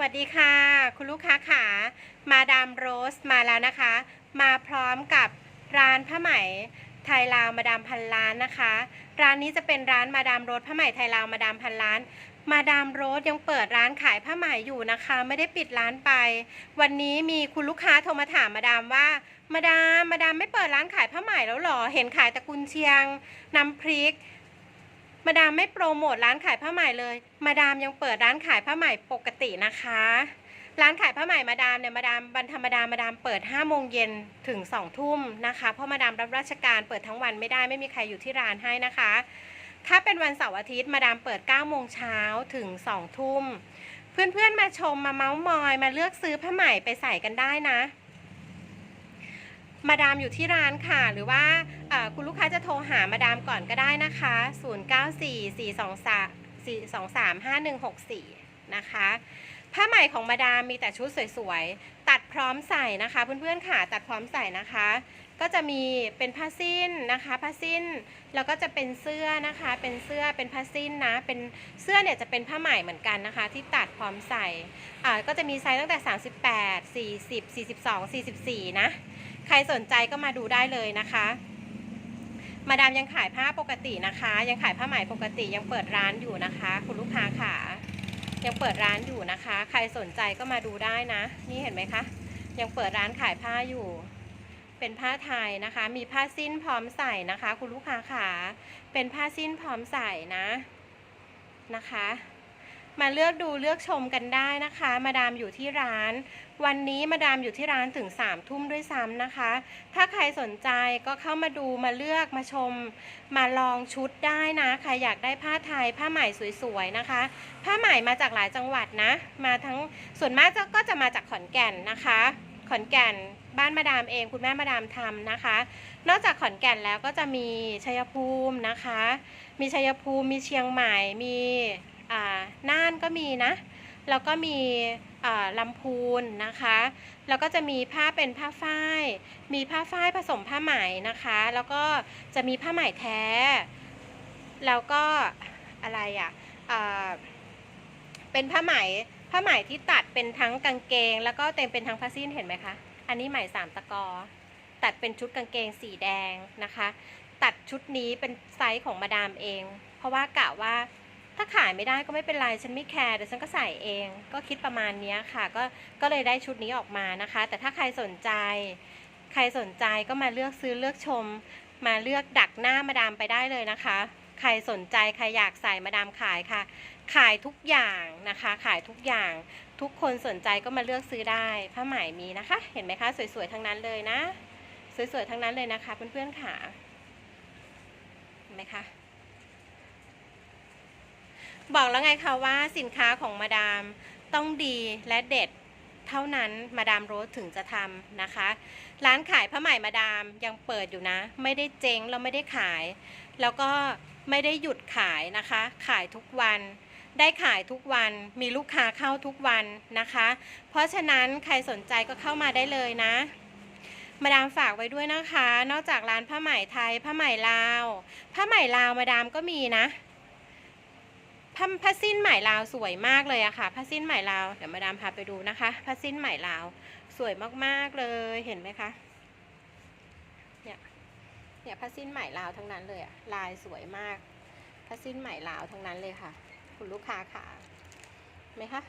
วัสดีค่ะ คุณลูกค้าขามาดามโรสมาแล้วนะคะ มาพร้อมกับร้านผ้าไหมไทยลาวมาดามพันล้านนะคะ ร้านนี้จะเป็นร้านมาดามโรสผ้าไหมไทยลาวมาดามพันล้าน มาดามโรสยังเปิดร้านขายผ้าไหมอยู่นะคะ ไม่ได้ปิดร้านไป วันนี้มีคุณลูกค้าโทรมาถามมาดามว่า มาดามมาดามไม่เปิดร้านขายผ้าไหมแล้วหรอเห็นขายต่กุนเชียงน้ำพริก มาดามไม่โปรโมทร้านขายผ้าไหมเลย มาดามยังเปิดร้านขายผ้าไหมปกตินะคะ ร้านขายผ้าไหมมาดามเนี่ยมาดามวันธรรมดามาดามเปิด5โมงเย็นถึง2ทุ่มนะคะ เพราะมาดามรับราชการเปิดทั้งวันไม่ได้ไม่มีใครอยู่ที่ร้านให้นะคะ ถ้าเป็นวันเสาร์อาทิตย์มาดามเปิด9โมงเช้าถึง2ทุ่มเพื่อนๆมาชมมาเมาส์มอยมาเลือกซื้อผ้าไหมไปใส่กันได้นะ มาดามอยู่ที่ร้านค่ะ หรือว่าคุณลูกค้าจะโทรหามาดามก่อนก็ได้นะคะ 0944235164 นะคะ ผ้าไหม่ของมาดามมีแต่ชุดสวยๆ ตัดพร้อมใส่นะคะ เพื่อนๆค่ะ ตัดพร้อมใส่นะคะ ก็จะมีเป็นผ้าสิ้นนะคะ ผ้าสิ้น แล้วก็จะเป็นเสื้อนะคะ เป็นเสื้อ เป็นผ้าสิ้นนะ เป็นเสื้อเนี่ยจะเป็นผ้าไหม่เหมือนกันนะคะ ที่ตัดพร้อมใส่ ก็จะมีไซส์ตั้งแต่ 38 40 42 44 นะ ใครสนใจก็มาดูได้เลยนะคะ มาดามยังขายผ้าปกตินะคะ ยังขายผ้าไหมปกติยังเปิดร้านอยู่นะคะ คุณลูกค้าค่ะยังเปิดร้านอยู่นะคะ ใครสนใจก็มาดูได้นะ นี่เห็นไหมคะ ยังเปิดร้านขายผ้าอยู่ เป็นผ้าไทยนะคะ มีผ้าสิ้นพร้อมใส่นะคะ คุณลูกค้าค่ะเป็นผ้าสิ้นพร้อมใส่นะนะคะ มาเลือกดูเลือกชมกันได้นะคะ มาดามอยู่ที่ร้าน วันนี้มาดามอยู่ที่ร้านถึง3ามทุ่มด้วยซ้ำนะคะ ถ้าใครสนใจก็เข้ามาดูมาเลือกมาชม มาลองชุดได้นะใครอยากได้ผ้าไทยผ้าไหมสวยๆนะคะ ผ้าไหมมาจากหลายจังหวัดนะ มาทั้งส่วนมากก็จะมาจากขอนแก่นนะคะ ขอนแก่นบ้านมาดามเองคุณแม่มาดามทำนะคะ นอกจากขอนแก่นแล้วก็จะมีชัยภูมินะคะ มีชัยภูมิมีเชียงใหม่มี น่านก็มีนะ แล้วก็มีลำพูนนะคะ แล้วก็จะมีผ้าเป็นผ้าฝ้าย มีผ้าฝ้ายผสมผ้าไหมนะคะ แล้วก็จะมีผ้าไหมแท้ แล้วก็อะไรอะอ่าเป็นผ้าไหมผ้าไหมที่ตัดเป็นทั้งกางเกง แล้วก็เต็มเป็นทั้งผ้าสิ้นเห็นไหมคะ อันนี้ไหมสามตะกอ ตัดเป็นชุดกางเกงสีแดงนะคะ ตัดชุดนี้เป็นไซส์ของมาดามเอง เพราะว่ากะว่า ถ้าขายไม่ได้ก็ไม่เป็นไรฉันไม่แคร์เดี๋ยวฉันก็ใส่เอง ก็คิดประมาณนี้ค่ะ ก็ก็เลยได้ชุดนี้ออกมานะคะ แต่ถ้าใครสนใจ ใครสนใจก็มาเลือกซื้อเลือกชม มาเลือกดักหน้ามาดามไปได้เลยนะคะ ใครสนใจใครอยากใส่มาดามขายค่ะ ขายทุกอย่างนะคะ ขายทุกอย่างทุกคนสนใจก็มาเลือกซื้อได้ผ้าไหมมีนะคะ เห็นไหมคะ สวยๆทั้งนั้นเลยนะ สวยๆทั้งนั้นเลยนะคะเพื่อนๆค่ะเห็นไหมคะ บอกแล้วไงคะว่าสินค้าของมาดามต้องดีและเด็ดเท่านั้นมาดามโรสถึงจะทำนะคะ ร้านขายผ้าไหมมาดามยังเปิดอยู่นะ ไม่ได้เจ๊งแล้วไม่ได้ขาย แล้วก็ไม่ได้หยุดขายนะคะ ขายทุกวันได้ขายทุกวันมีลูกค้าเข้าทุกวันนะคะ เพราะฉะนั้นใครสนใจก็เข้ามาได้เลยนะ มาดามฝากไว้ด้วยนะคะ นอกจากร้านผ้าไหมไทยผ้าไหมลาว ผ้าไหมลาวมาดามก็มีนะ ผ้าผ้าสิ้นไหมลาวสวยมากเลยอะค่ะ ผ้าสิ้นไหมลาวเดี๋ยวมาดามพาไปดูนะคะ ผ้าสิ้นไหมลาวสวยมากๆเลยเห็นไหมคะ เนี่ย เนี่ยผ้าสิ้นไหมลาวทั้งนั้นเลยอะลายสวยมาก ผ้าสิ้นไหมลาวทั้งนั้นเลยค่ะ คุณลูกค้าค่ะไหมคะ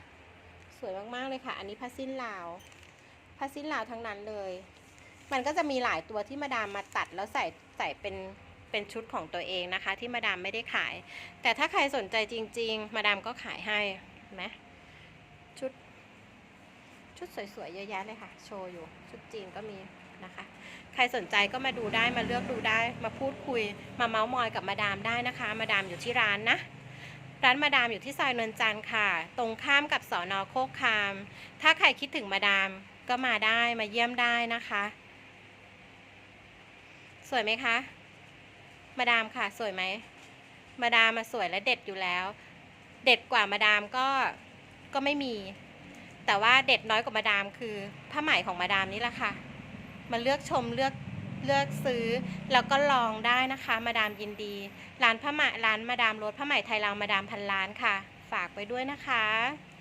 สวยมากๆเลยค่ะ อันนี้ผ้าสิ้นลาวผ้าสิ้นลาวทั้งนั้นเลย มันก็จะมีหลายตัวที่มาดามมาตัดแล้วใส่ใส่เป็น เป็นชุดของตัวเองนะคะ ที่มาดามไม่ได้ขาย แต่ถ้าใครสนใจจริง ๆ มาดามก็ขายให้นไหมชุด ชุดสวยๆเยอะแยะเลยค่ะ โชว์อยู่ ชุดจีนก็มีนะคะ ใครสนใจก็มาดูได้มาเลือกดูได้ มาพูดคุยมาเมาส์มอยกับมาดามได้นะคะ มาดามอยู่ที่ร้านนะร้านมาดามอยู่ที่ซอยนนจันทร์ค่ะ ตรงข้ามกับสอนอโคกคาม ถ้าใครคิดถึงมาดามก็มาได้มาเยี่ยมได้นะคะ สวยไหมคะ มาดามค่ะสวยไหม มาดามมาสวยและเด็ดอยู่แล้ว เด็ดกว่ามาดามก็ก็ไม่มี แต่ว่าเด็ดน้อยกว่ามาดามคือผ้าไหมของมาดามนี่แหละค่ะ มาเลือกชมเลือกเลือกซื้อแล้วก็ลองได้นะคะ มาดามยินดี ร้านผ้าไหมร้านมาดามรถผ้าไหมไทยลาวมาดามพันล้านค่ะ ฝากไว้ด้วยนะคะ